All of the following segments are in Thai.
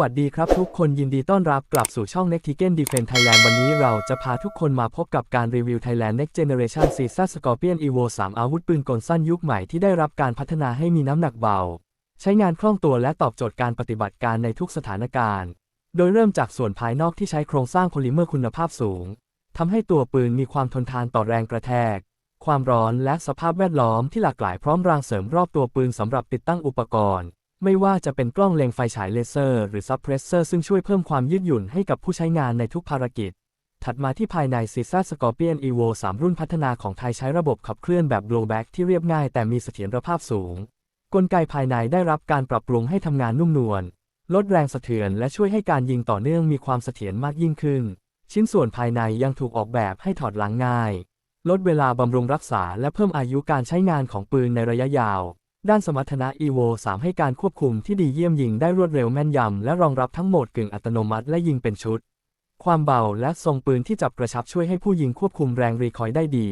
วัสดีครับทุกคนยินดีต้อนรับกลับสู่ช่อง n e x t i g e n Defense Thailand วันนี้เราจะพาทุกคนมาพบกับการรีวิว Thailand Next Generation c s a Scorpion Evo 3 อาวุธปืนกลสั้นยุคใหม่ที่ได้รับการพัฒนาให้มีน้ำหนักเบา ใช้งานคล่องตัวและตอบโจทย์การปฏิบัติการในทุกสถานการณ์ โดยเริ่มจากส่วนภายนอกที่ใช้โครงสร้างโพลิเมอร์คุณภาพสูงทำให้ตัวปืนมีความทนทานต่อแรงกระแทก ความร้อนและสภาพแวดล้อมที่หลากหลายพร้อมรางเสริมรอบตัวปืนสำหรับติดตั้งอุปกรณ์ ไม่ว่าจะเป็นกล้องเล็งไฟฉายเลเซอร์หรือซับเพรสเซอร์ซึ่งช่วยเพิ่มความยืดหยุ่นให้กับผู้ใช้งานในทุกภารกิจ ถัดมาที่ภายใน c ีซ่าสกอร์เปียน Evo 3รุ่นพัฒนาของไทยใช้ระบบขับเคลื่อนแบบ blowback ที่เรียบง่ายแต่มีเสถียรภาพสูง กลไกภายในได้รับการปรับปรุงให้ทำงานนุ่มนวล ลดแรงสะเทือนและช่วยให้การยิงต่อเนื่องมีความเสถียรมากยิ่งขึ้น ชิ้นส่วนภายในยังถูกออกแบบให้ถอดล้างง่าย ลดเวลาบำรุงรักษาและเพิ่มอายุการใช้งานของปืนในระยะยาว ด้านสมรรถนะ Evo 3 ให้การควบคุมที่ดีเยี่ยมยิงได้รวดเร็วแม่นยำ และรองรับทั้งโหมดกึ่งอัตโนมัติและยิงเป็นชุด ความเบาและทรงปืนที่จับกระชับช่วยให้ผู้ยิงควบคุมแรงรีคอยล์ได้ดี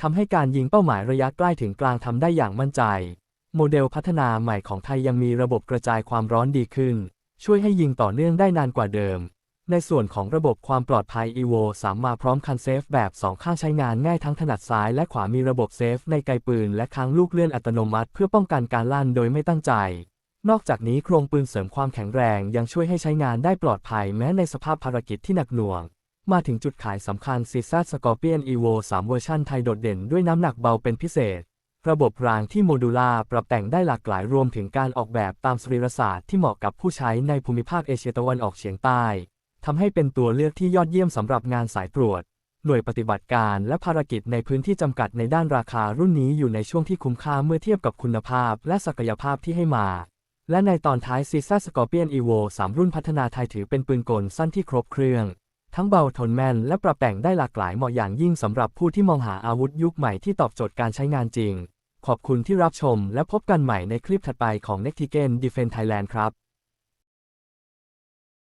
ทำให้การยิงเป้าหมายระยะใกล้ถึงกลางทำได้อย่างมั่นใจ โมเดลพัฒนาใหม่ของไทยยังมีระบบกระจายความร้อนดีขึ้น ช่วยให้ยิงต่อเนื่องได้นานกว่าเดิม ในส่วนของระบบความปลอดภัย evo 3 มาพร้อมคันเซฟแบบ 2 ข้างใช้งานง่ายทั้งถนัดซ้ายและขวามีระบบเซฟในไกปืนและค้างลูกเลื่อนอัตโนมัติ เพื่อป้องกันการลั่นโดยไม่ตั้งใจ นอกจากนี้โครงปืนเสริมความแข็งแรงยังช่วยให้ใช้งานได้ปลอดภัยแม้ในสภาพภารกิจที่หนักหน่วง มาถึงจุดขายสำคัญ c ีซ่าสกอร์เปียน evo 3 เวอร์ชันไทยโดดเด่นด้วยน้ำหนักเบาเป็นพิเศษ ระบบรางที่โมดูล่าปรับแต่งได้หลากหลายรวมถึงการออกแบบตามสรีรศาสตร์ที่เหมาะกับผู้ใช้ในภูมิภาคเอเชียตะวันออกเฉียงใต้ ทำให้เป็นตัวเลือกที่ยอดเยี่ยมสำหรับงานสายตรวจ หน่วยปฏิบัติการและภารกิจในพื้นที่จำกัดในด้านราคารุ่นนี้อยู่ในช่วงที่คุ้มค่าเมื่อเทียบกับคุณภาพและศักยภาพที่ให้มา และในตอนท้ายซีซ่าสกอร์เปียนอีโว3รุ่นพัฒนาไทยถือเป็นปืนกลสั้นที่ครบเครื่อง ทั้งเบาทนแม่นและปรับแต่งได้หลากหลายเหมาะอย่างยิ่งสำหรับผู้ที่มองหาอาวุธยุคใหม่ที่ตอบโจทย์การใช้งานจริง ขอบคุณที่รับชมและพบกันใหม่ในคลิปถัดไปของ n e x t i g e n Defense Thailand ครับ